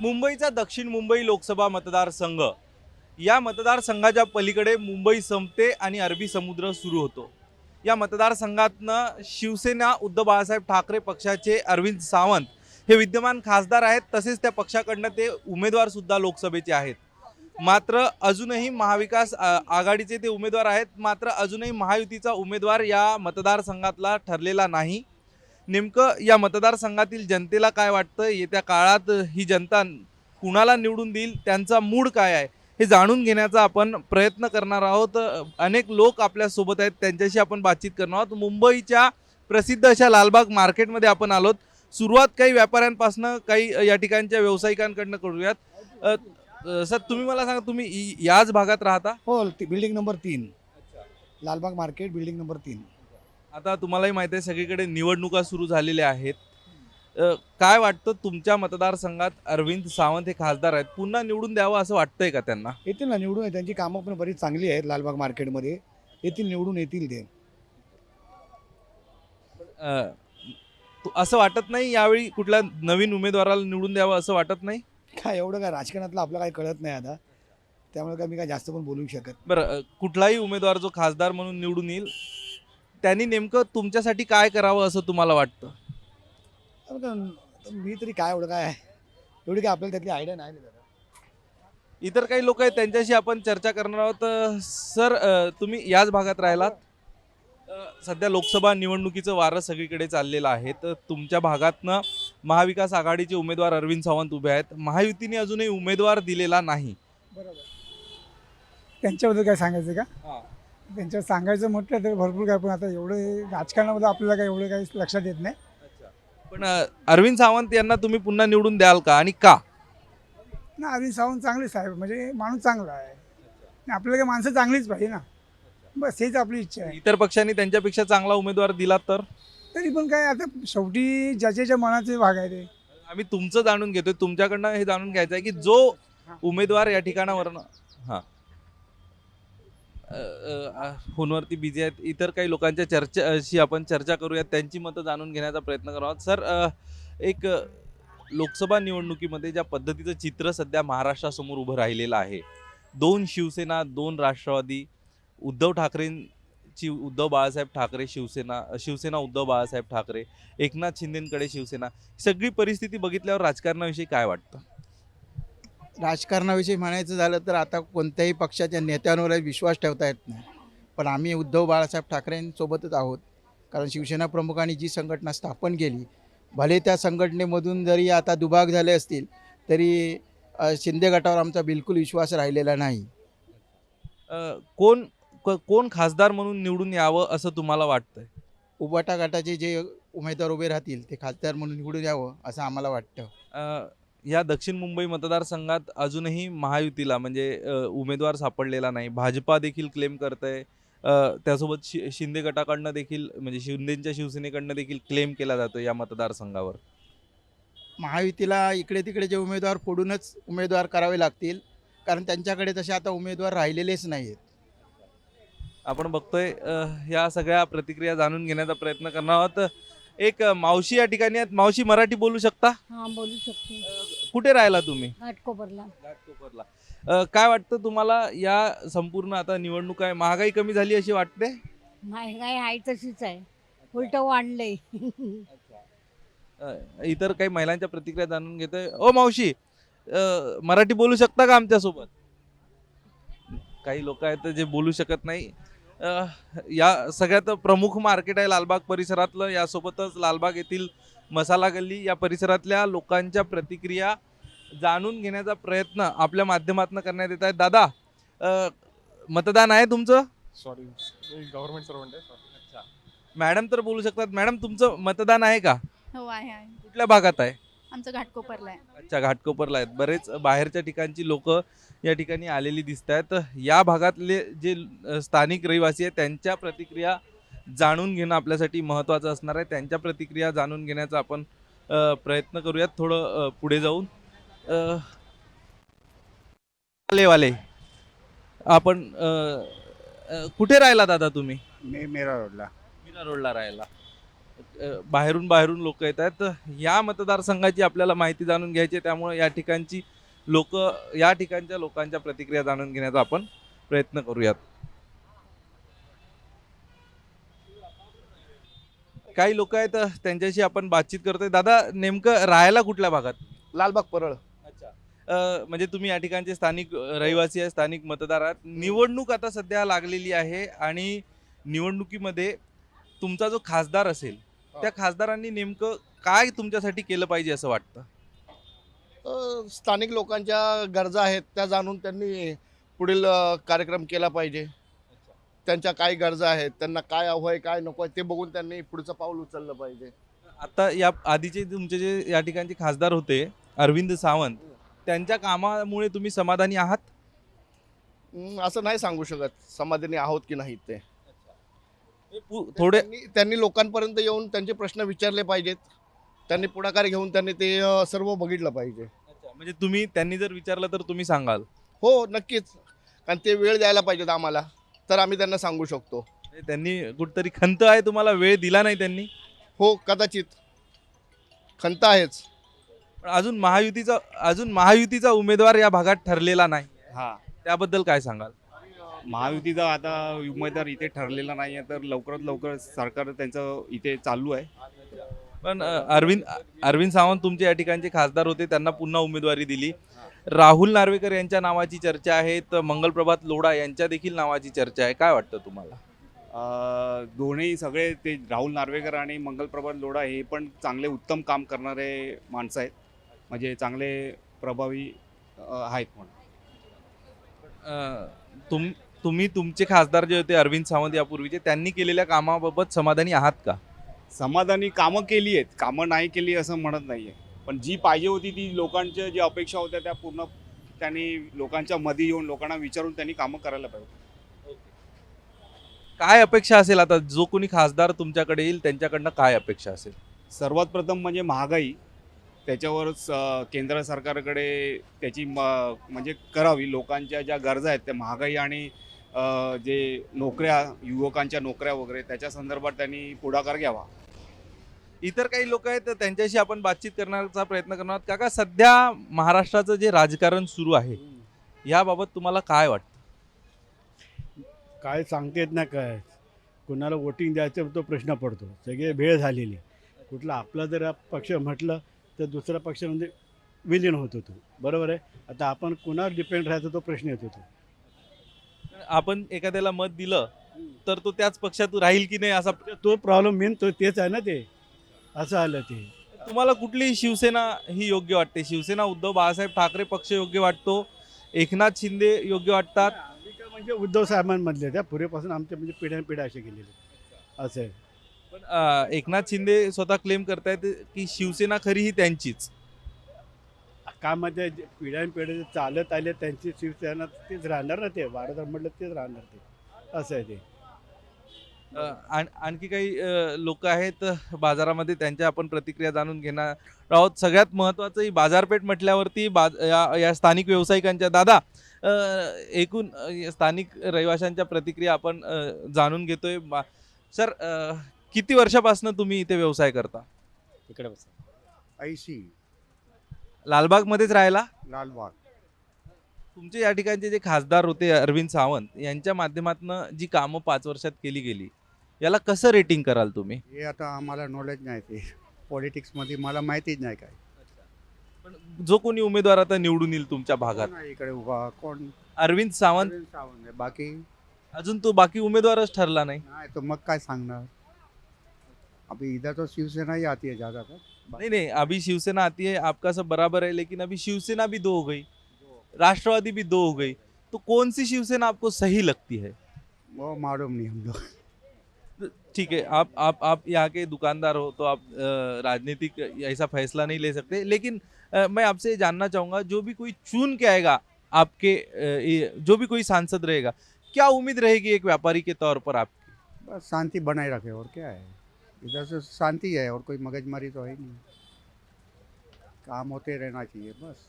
मुंबईचा दक्षिण मुंबई लोकसभा मतदारसंघ. या मतदारसंघाच्या पलीकडे मुंबई संपते आणि अरबी समुद्र सुरू होतो. या मतदारसंघातनं शिवसेना उद्धव बाळासाहेब ठाकरे पक्षाचे अरविंद सावंत हे विद्यमान खासदार आहेत. तसेच त्या पक्षाकडनं ते उमेदवारसुद्धा लोकसभेचे आहेत. मात्र अजूनही महाविकास आघाडीचे ते उमेदवार आहेत. मात्र अजूनही महायुतीचा उमेदवार या मतदारसंघातला ठरलेला नाही. नेमकं या मतदारसंघातील जनतेला काय वाटतं? येत्या काळात ही जनता कुणाला निवडून देईल? त्यांचा मूड काय आहे? हे जाणून घेण्याचा आपण प्रयत्न करणार आहोत. अनेक लोक आपल्यासोबत आहेत. त्यांच्याशी आपण बातचीत करणार आहोत. मुंबईच्या प्रसिद्ध अशा लालबाग मार्केटमध्ये आपण आलोत. सुरुवात काही व्यापाऱ्यांपासून काही या ठिकाणच्या व्यावसायिकांकडनं करूयात. सर तुम्ही मला सांगा तुम्ही याच भागात राहता? हो बिल्डिंग नंबर तीन. लालबाग मार्केट बिल्डिंग नंबर तीन. आता तुम्हालाही माहिती आहे सगळीकडे निवडणुका सुरू झालेल्या आहेत. अ, काय वाटतं तुमच्या मतदारसंघात अरविंद सावंत हे खासदार आहेत पुन्हा निवडून द्यावं असं वाटतंय का त्यांना? येतील ना निवडून त्यांची कामं पण बरीच चांगली आहेत लालबाग मार्केटमध्ये. येतील निवडून येतील ते. अ, तु- असं वाटत नाही यावेळी कुठल्या नवीन उमेदवाराला निवडून द्यावं असं वाटत नाही? काय एवढं काय राजकारणातलं आपलं काही कळत नाही आता. त्यामुळे काय मी काय जास्त पण बोलू शकत बरं अ, कुठलाही उमेदवार जो खासदार म्हणून निवडून येईल त्यांनी नेमकं तुमच्यासाठी काय करावं असं तुम्हाला वाटतं? मी तरी काय एवढं काय एवढी काय आपल्याला त्यातली आयडिया नाही दादा इतर काही लोक आहेत त्यांच्याशी आपण चर्चा करणार आहोत. सर अ, तुम्ही याच भागात राहिलात. अ, सध्या लोकसभा निवडणुकीचं वारं सगळीकडे चाललेलं आहे. तर तुमच्या भागातनं महाविकास आघाडीचे उमेदवार अरविंद सावंत उभे आहेत. महायुतीने अजूनही उमेदवार दिलेला नाही. बरोबर. त्यांच्याबद्दल काय सांगायचं का? त्यांच्यावर सांगायचं म्हटलं तर भरपूर काय पण आता एवढं राजकारणामध्ये आपल्याला काय एवढं काही लक्षात येत नाही. पण अ, अरविंद सावंत यांना तुम्ही पुन्हा निवडून द्याल का आणि का? ना अरविंद सावंत चांगले साहेब म्हणजे माणूस चांगला आहे. आणि आपल्याला काय माणसं चांगलीच पाहिजे ना. बस हेच आपली इच्छा आहे. इतर पक्षांनी त्यांच्यापेक्षा चांगला उमेदवार दिला तर? तरी पण काय आता शेवटी ज्याच्या मनाचे भाग आहे ते. आम्ही तुमचं जाणून घेतोय. तुमच्याकडनं हे जाणून घ्यायचं आहे की जो उमेदवार या हां. अ, फोनवरती बिझी आहेत. इतर काही लोकांच्या चर्चाशी आपण चर्चा करूयात. त्यांची मतं जाणून घेण्याचा प्रयत्न करू आहोत. सर एक लोकसभा निवडणुकीमध्ये ज्या पद्धतीचं चित्र सध्या महाराष्ट्रासमोर उभं राहिलेलं आहे दोन शिवसेना दोन राष्ट्रवादी उद्धव ठाकरेंची उद्धव बाळासाहेब ठाकरे शिवसेना शिवसेना उद्धव बाळासाहेब ठाकरे एकनाथ शिंदेकडे शिवसेना सगळी परिस्थिती बघितल्यावर राजकारणाविषयी काय वाटतं? राजकारणाविषयी म्हणायचं झालं तर आता कोणत्याही पक्षाच्या नेत्यांवर विश्वास ठेवता येत नाही. पण आम्ही उद्धव बाळासाहेब ठाकरेंसोबतच आहोत. कारण शिवसेना प्रमुखांनी जी संघटना स्थापन केली भले त्या संघटनेमधून जरी आता दुभाग झाले असतील तरी शिंदे गटावर आमचा बिलकुल विश्वास राहिलेला नाही. कोण कोण खासदार म्हणून निवडून यावं असं तुम्हाला वाटतंय? उबाटा गटाचे जे उमेदवार उभे राहतील ते खासदार म्हणून निवडून यावं असं आम्हाला वाटतं. या दक्षिण मुंबई मतदारसंघात अजूनही महायुतीला म्हणजे उमेदवार सापडलेला नाही. भाजपा देखील क्लेम करतंय. अ, त्यासोबत शि शिंदे गटाकडनं देखील म्हणजे शिंदेच्या शिवसेनेकडनं देखील क्लेम केला जातो या मतदारसंघावर. महायुतीला इकडे तिकडे जे उमेदवार फोडूनच उमेदवार करावे लागतील. कारण त्यांच्याकडे तसे आता उमेदवार राहिलेलेच नाही आहेत आपण बघतोय या सगळ्या प्रतिक्रिया जाणून घेण्याचा प्रयत्न करणार आहोत. एक मावशी या ठिकाणी आहेत. मावशी मराठी बोलू शकता? हा बोलू शकते. कुठे राहिला तुम्ही? घाटकोपरला. घाटकोपरला. अ, काय वाटतं तुम्हाला या संपूर्ण आता निवडणूक आहे? महागाई कमी झाली अशी वाटते? महागाई आहे तशीच आहे. उलट वाढलंय. अ, इतर काही महिलांच्या प्रतिक्रिया जाणून घेतोय. ओ मावशी अ, मराठी बोलू शकता का आमच्यासोबत? काही लोक आहेत जे बोलू शकत नाही. या सगळ्यात प्रमुख मार्केट आहे लालबाग परिसरातलं. यासोबतच लालबाग येथील मसाला गल्ली या परिसरातल्या लोकांच्या प्रतिक्रिया जाणून घेण्याचा प्रयत्न आपल्या माध्यमातून करण्यात येत आहे. दादा अ, मतदान आहे तुमचं? सॉरी गव्हर्नमेंट सर्वंट आहे. मॅडम तर बोलू शकतात. मॅडम तुमचं मतदान आहे का? हो आहे आहे. कुठल्या भागात आहे? आमचं घाटकोपरला आहे. अच्छा घाटकोपरला आहेत. बरेच बाहेरच्या ठिकाणची लोक या ठिकाणी आलेली दिसत आहेत या भागातले जे अ, स्थानिक रहिवासी आहेत त्यांच्या प्रतिक्रिया जाणून घेणं आपल्यासाठी महत्त्वाचं असणार आहे. त्यांच्या प्रतिक्रिया जाणून घेण्याचा आपण अ, प्रयत्न करूयात. थोडं अ, पुढे जाऊन. अ, वाले वाले आपण अ, अ, कुठे राहिला दादा तुम्ही? मी मेरा रोडला मीरा रोडला राहिला बाहेरून बाहेरून लोक येत आहेत. तर या मतदारसंघाची आपल्याला माहिती जाणून घ्यायची आहे. त्यामुळे या ठिकाणची लोक या ठिकाणच्या लोकांच्या प्रतिक्रिया जाणून घेण्याचा आपण प्रयत्न करूयात. काही लोक आहेत त्यांच्याशी आपण बातचीत करतोय. दादा नेमकं राहायला कुठल्या भागात? लालबाग परळ. अच्छा. म्हणजे तुम्ही या ठिकाणचे स्थानिक रहिवासी आहे स्थानिक मतदार आहात. निवडणूक आता सध्या लागलेली आहे आणि निवडणुकीमध्ये तुमचा जो खासदार असेल त्या खासदारांनी नेमकं काय तुमच्यासाठी केलं पाहिजे असं वाटतं? अ, स्थानिक लोकांच्या गरजा आहेत त्या जाणून त्यांनी पुढील अ, कार्यक्रम केला पाहिजे. त्यांच्या काय गरजा आहेत त्यांना काय हवं आहे काय नको आहे ते बघून त्यांनी पुढचं पाऊल उचललं पाहिजे. आता या आधीचे तुमचे जे या ठिकाणचे खासदार होते अरविंद सावंत त्यांच्या कामामुळे तुम्ही समाधानी आहात? असं नाही सांगू शकत समाधानी आहोत की नाहीत ते. थोडे त्यांनी त्यांनी लोकांपर्यंत येऊन त्यांचे प्रश्न विचारले पाहिजेत. त्यांनी पुढाकार घेऊन त्यांनी ते सर्व बघितलं पाहिजे. म्हणजे तुम्ही त्यांनी जर विचारलं तर तुम्ही सांगाल? हो नक्कीच. कारण ते वेळ द्यायला पाहिजेत आम्हाला. तर आम्ही त्यांना सांगू शकतो. म्हणजे त्यांनी कुठतरी खंत आहे तुम्हाला? वेळ दिला नाही त्यांनी? हो कदाचित. खंत आहेच. पण अजून महायुतीचा अजून महायुतीचा उमेदवार या भागात ठरलेला नाही. हा. त्याबद्दल काय सांगाल? महायुतीचा आता उमेदवार इथे ठरलेला नाही आहे तर लवकरात लवकर सरकार त्यांचं इथे चालू आहे. पण अरविंद अरविंद सावंत तुमचे या ठिकाणचे खासदार होते त्यांना पुन्हा उमेदवारी दिली. राहुल नार्वेकर यांच्या नावाची चर्चा आहे तर मंगलप्रभात लोढा यांच्या देखील नावाची चर्चा आहे. काय वाटतं तुम्हाला? अं, दोन्ही सगळे ते राहुल नार्वेकर आणि मंगलप्रभात लोढा हे पण चांगले उत्तम काम करणारे माणसं आहेत. म्हणजे चांगले प्रभावी आहेत म्हणून. तुम तुम्ही तुमचे खासदार जे होते अरविंद सावंत यापूर्वीचे त्यांनी केलेल्या कामाबाबत समाधानी आहात का? समाधानी कामं केली आहेत. कामं नाही केली असं म्हणत नाही आहे पण जी पाहिजे होती ती लोकांच्या जी अपेक्षा होत्या त्या पूर्ण त्यांनी लोकांच्या मध्ये येऊन लोकांना विचारून त्यांनी कामं करायला पाहिजे. काय अपेक्षा असेल आता? जो कोणी खासदार तुमच्याकडे येईल त्यांच्याकडनं काय अपेक्षा असेल? सर्वात प्रथम म्हणजे महागाई. त्याच्यावरच अ, केंद्र सरकारकडे त्याची म म्हणजे करावी. लोकांच्या ज्या गरजा आहेत त्या महागाई आणि जे नोकऱ्या युवकांच्या नोकऱ्या वगैरे त्याच्या संदर्भात त्यांनी पुढाकार घ्यावा. इतर काही लोक आहेत तर त्यांच्याशी आपण बातचीत करण्याचा प्रयत्न करणार आहोत. काका सध्या महाराष्ट्राचं जे राजकारण सुरू आहे याबाबत तुम्हाला काय वाटतं? काय सांगता येत नाही काय? कुणाला वोटिंग द्यायचं तो प्रश्न पडतो. सगळे भेळ झालेली. कुठला आपला जर पक्ष म्हटलं तर दुसरा पक्ष म्हणजे विलीन होत होतो. बरोबर आहे? आता आपण कुणावर डिपेंड राहायचा तो प्रश्न येत होतो. आपण एखाद्याला मत दिलं तर तो त्याच पक्षात राहील की नाही असा तो प्रॉब्लेम मेन तो तेच आहे ना ते. असं आलं ते. तुम्हाला कुठली शिवसेना ही योग्य वाटते. शिवसेना उद्धव बाळासाहेब ठाकरे पक्ष योग्य वाटतो. एकनाथ शिंदे योग्य वाटतात. म्हणजे उद्धव साहेबांमधले त्या पूर्वीपासून आमच्या म्हणजे पिढ्यान पिढ्या असे गेलेले असं आहे. पण अं, एकनाथ शिंदे स्वतः क्लेम करतायत की शिवसेना खरी ही त्यांचीच. का म्हणजे जे पिढ्यान पिढ्या जे चालत आले त्यांची शिवसेना तेच राहणार ना ते? वारदार म्हटलं तेच राहणार ते. असं आहे ते. आण- आणखी काही लोक आहेत बाजारामध्ये त्यांच्या आपण प्रतिक्रिया जाणून घेणार आहोत. सगळ्यात महत्त्वाचं ही बाजारपेठ म्हटल्यावरती बाज या या स्थानिक व्यावसायिकांच्या दादा एकूण स्थानिक रहिवाशांच्या प्रतिक्रिया आपण जाणून घेतोय. बा- सर किती वर्षापासून तुम्ही इथे व्यवसाय करता? इकडे बसा. ऐशी. लालबागमध्येच राहायला? लालबाग. तुमचे या ठिकाणचे जे खासदार होते अरविंद सावंत यांच्या माध्यमातून जी कामं पाच वर्षात केली गेली याला कसं रेटिंग कराल तुम्ही? हे आता आम्हाला नॉलेज नाही ते. पॉलिटिक्समध्ये मला माहितीच नाही काय पण जो कोणी उमेदवार आता निवडून येईल तुमच्या भागात? कोण आहे इकडे उभा? कोण? अरविंद सावंत? अरविंद सावंत आहे. बाकी? अजून तो बाकी उमेदवारच ठरला नाही. नाही तो मग काय सांगणार? अभी इधर तो शिवसेना ही आती है ज़्यादा तर नहीं नहीं अभी शिवसेना आती है आपका सब बराबर है लेकिन अभी शिवसेना भी दो हो गई राष्ट्रवादी भी दो हो गई तो कौन सी शिवसेना आपको सही लगती है? वो मालूम नहीं हम लोग। ठीक है आप आप आप यहाँ के दुकानदार हो तो आप राजनीतिक ऐसा फैसला नहीं ले सकते लेकिन अ, मैं आपसे जानना चाहूँगा जो भी कोई चुन के आएगा आपके ये- जो भी कोई सांसद रहेगा क्या उम्मीद रहेगी एक व्यापारी के तौर पर आपकी? बस शांति बनाए रखे और क्या है? इधर से शांति है और कोई मगजमारी तो है नहीं। काम होते रहना चाहिए बस।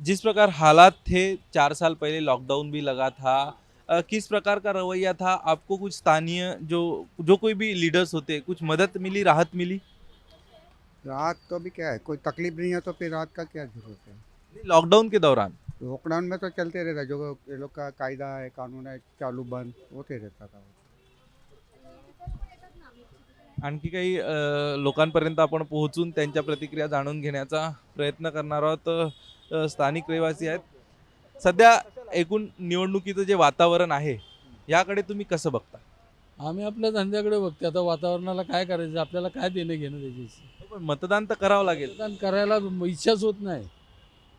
जिस प्रकार हालात थे चार साल पहले लॉकडाउन भी लगा था किस प्रकार का रवैया था? आपको कुछ स्थानीय जो जो कोई भी लीडर्स होते कुछ मदद मिली राहत मिली? रात तो भी क्या है कोई तकलीफ़ नहीं है तो फिर रात का क्या ज़रूरत है? लॉकडाउन के दौरान? लॉकडाउन में तो चलते रहता जो ये लोग का कायदा है कानून है चालू बंद होते रहता था। आणखी काही लोकांपर्यंत आपण पोहोचून त्यांच्या प्रतिक्रिया जाणून घेण्याचा प्रयत्न करणार आहोत. स्थानिक रहिवासी आहेत. सध्या एकूण निवडणुकीचं जे वातावरण आहे याकडे तुम्ही कसं बघता? आम्ही आपल्या धंद्याकडे बघते आता वातावरणाला काय करायचं? आपल्याला काय देणं घेणं त्याच्याशी? पण मतदान तर करावं लागेल. मतदान करायला इच्छाच होत नाही.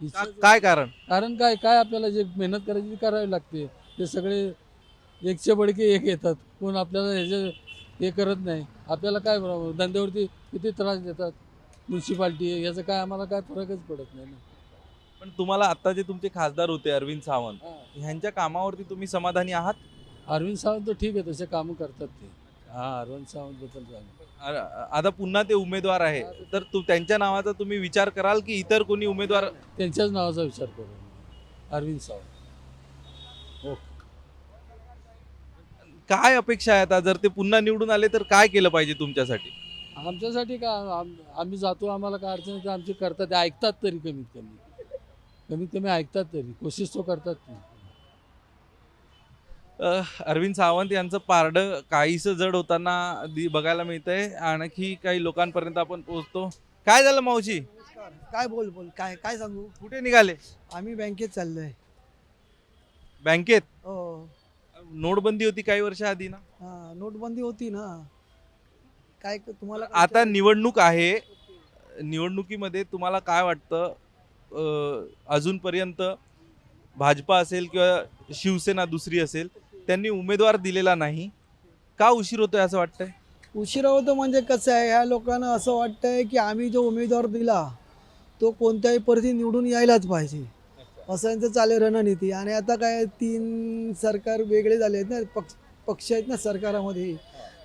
इच्छा काय कारण? कारण काय? काय आपल्याला जे मेहनत करायची ती करावी लागते. ते सगळे एकशे बडके एक येतात. कोण आपल्याला ह्याचे हे करत नाही. आपल्याला काय बरोबर? धंद्यावरती किती त्रास देतात? म्युन्सिपाल्टी याचं काय आम्हाला काय फरकच पडत नाही ना. पण तुम्हाला आता जे तुमचे खासदार होते अरविंद सावंत ह्यांच्या कामावरती तुम्ही समाधानी आहात? अरविंद सावंत तर ठीक आहे तसे कामं करतात ते. हा अरविंद सावंत बद्दल सांग. अ- आता पुन्हा ते उमेदवार आहे. तर तू त्यांच्या नावाचा तुम्ही विचार कराल की इतर कोणी उमेदवार त्यांच्याच नावाचा विचार करू. अरविंद सावंत. काय अपेक्षा आहे आता जर ते पुन्हा निवडून आले तर काय केलं पाहिजे तुमच्यासाठी? आमच्यासाठी का आम- आम्ही जातो आम्हाला काय अडचण येते आमची करतात. ते ऐकतात तरी कमीत कमी. कमीत कमी ऐकतात तरी. कोशिश तो करतात ते. अ, अरविंद सावंत यांचं पारडं काहीसं जड होताना दि- बघायला मिळतंय. आणखी काही लोकांपर्यंत आपण पोहोचतो. काय झालं मावशी? काय बोल बोल. काय काय सांगू? कुठे निघाले? आम्ही बँकेत चाललोय. बँकेत? हो. नोटबंदी होती काही वर्ष आधी ना? हा नोटबंदी होती ना. काय क- तुम्हाला काय आता? निवडणूक आहे. निवडणुकीमध्ये तुम्हाला काय वाटतं? अ, अजूनपर्यंत भाजपा असेल किंवा शिवसेना दुसरी असेल त्यांनी उमेदवार दिलेला नाही. का उशीर होतोय असं वाटतंय? उशिरा होतं म्हणजे कसं आहे ह्या लोकांना असं वाटतंय की आम्ही जो उमेदवार दिला तो कोणत्याही परिस्थितीत निवडून यायलाच पाहिजे. असं यांचं चालू रणनीती. आणि आता काय तीन सरकार वेगळे झाले आहेत ना पक्ष पक्ष आहेत ना सरकारामध्ये.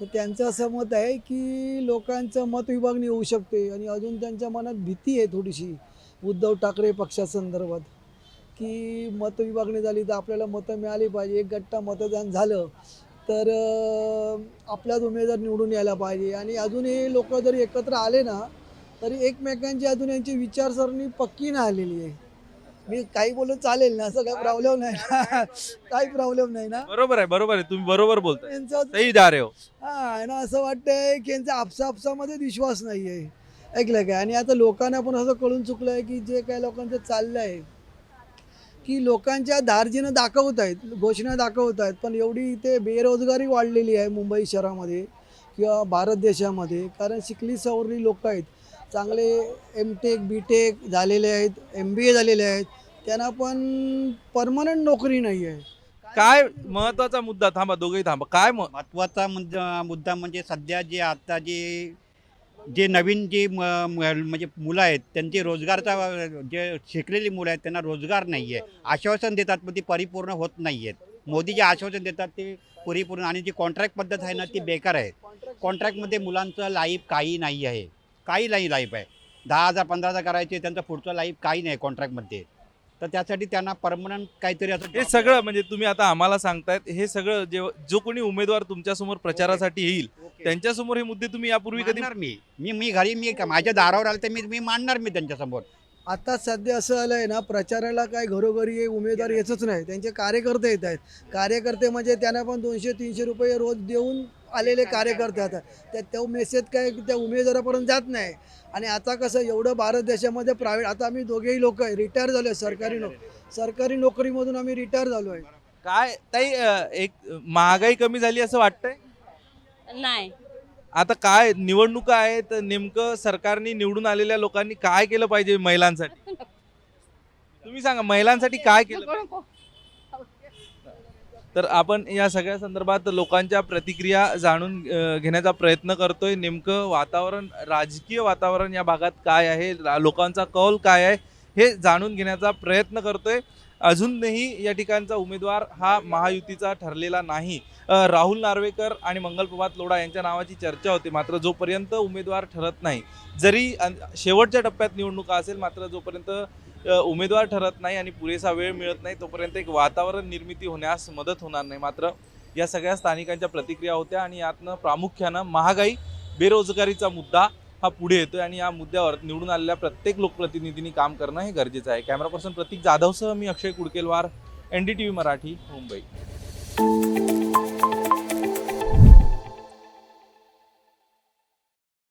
तर त्यांचं असं मत आहे की लोकांचं मत विभागणी होऊ शकते. आणि अजून त्यांच्या मनात भीती आहे थोडीशी उद्धव ठाकरे पक्षासंदर्भात. की मत विभागणी झाली तर आपल्याला मतं मिळाली पाहिजे. एक गट्टा मतदान झालं तर अं, आपल्याच उमेदवार निवडून यायला पाहिजे. आणि अजून हे लोक जरी एकत्र आले ना तरी एकमेकांची अजून यांची विचारसरणी पक्की नाही आलेली आहे. मी काही बोलत चालेल ना असं काही प्रॉब्लेम नाही. ना काही प्रॉब्लेम नाही ना. बरोबर आहे बरोबर आहे. तुम्ही बरोबर बोलताय. यांचं सही जा रहे हो. हा ना असं वाटतंय की यांचा आपसा आपसामध्ये विश्वास नाही आहे ऐकलं काय? आणि आता लोकांना पण असं कळून चुकलं आहे की जे काय लोकांचं चाललं आहे की लोकांच्या धार्जीनं दाखवत आहेत घोषणा दाखवत आहेत. पण एवढी इथे बेरोजगारी वाढलेली आहे मुंबई शहरामध्ये किंवा भारत देशामध्ये. कारण शिकली सवरली लोक आहेत. चांगले एम टेक बी टेक झालेले आहेत एम बी ए झालेले आहेत. त्यांना पण परमनंट नोकरी नाही आहे काय महत्त्वाचा मुद्दा? थांबा दोघेही थांबा. काय म- महत्त्वाचा मुद्दा मुद्दा म्हणजे सध्या जे आता जे जे नवीन जे म- म- म्हणजे मुलं आहेत त्यांचे रोजगारचा जे शिकलेली मुलं आहेत त्यांना रोजगार नाही आहे आश्वासन देतात पण ती परिपूर्ण होत नाही आहेत मोदी जे आश्वासन देतात ते परिपूर्ण. आणि जी कॉन्ट्रॅक्ट पद्धत आहे ना ती बेकार आहे. कॉन्ट्रॅक्टमध्ये मुलांचं लाईफ काही नाही आहे. काही नाही लाईफ आहे. दहा हजार पंधरा हजार करायचे त्यांचं पुढचं लाईफ काही नाही कॉन्ट्रॅक्टमध्ये तर त्यासाठी त्यांना परमनंट काहीतरी असं हे सगळं म्हणजे तुम्ही आता आम्हाला सांगतायत हे सगळं जे जो कोणी उमेदवार तुमच्यासमोर प्रचारासाठी येईल त्यांच्यासमोर हे मुद्दे तुम्ही यापूर्वी कधी मांडणार मी. मी मी घरी मी माझ्या दारावर आलं तर मी मी मांडणार मी त्यांच्यासमोर. आता सध्या असं आलं आहे ना प्रचाराला काय घरोघरी हे उमेदवार येतच नाही. त्यांचे कार्यकर्ते येत आहेत. कार्यकर्ते म्हणजे त्यांना पण दोनशे तीनशे रुपये रोज देऊन आलेले कार्यकर्ते आता त्या तो मेसेज काय त्या उमेदवारापर्यंत जात नाही. आणि आता कसं एवढं भारत देशामध्ये प्रायव्हेट आता आम्ही दोघेही लोक आहे रिटायर झालो आहे सरकारी नोक सरकारी नोकरीमधून आम्ही रिटायर झालो आहे. काय ताई अ, एक महागाई कमी झाली असं वाटतंय? नाही. आता काय निवडणुका आहेत नेमकं सरकारने निवडून आलेल्या लोकांनी काय केलं पाहिजे महिलांसाठी? तुम्ही सांगा महिलांसाठी काय केलं पाहिजे? तर आपण या सगळ्या संदर्भात लोकांच्या प्रतिक्रिया जाणून घेण्याचा प्रयत्न करतोय. नेमकं वातावरण राजकीय वातावरण या भागात काय आहे? लोकांचा कौल काय आहे? हे जाणून घेण्याचा प्रयत्न करतोय. अजूनही या ठिकाणचा उमेदवार हा महायुतीचा ठरलेला नाही. राहुल नार्वेकर आणि मंगल प्रभात लोढा यांच्या नावाची चर्चा होते मात्र जोपर्यंत उमेदवार ठरत नाही जरी शेवटच्या टप्प्यात निवडणुका असेल मात्र जोपर्यंत उमेदवार ठरत नाही आणि पुरेसा वेळ मिळत नाही तोपर्यंत एक वातावरण निर्मिती होण्यास मदत होणार नाही. मात्र या सगळ्या स्थानिकांच्या प्रतिक्रिया होत्या आणि यातनं प्रामुख्यानं महागाई बेरोजगारीचा मुद्दा हा पुढे येतोय आणि या मुद्द्यावर निवडून आलेल्या प्रत्येक लोकप्रतिनिधींनी काम करणं हे गरजेचं आहे. कॅमेरा पर्सन प्रतीक जाधवसह मी Akshay Kudkelwar N D T V Marathi Mumbai.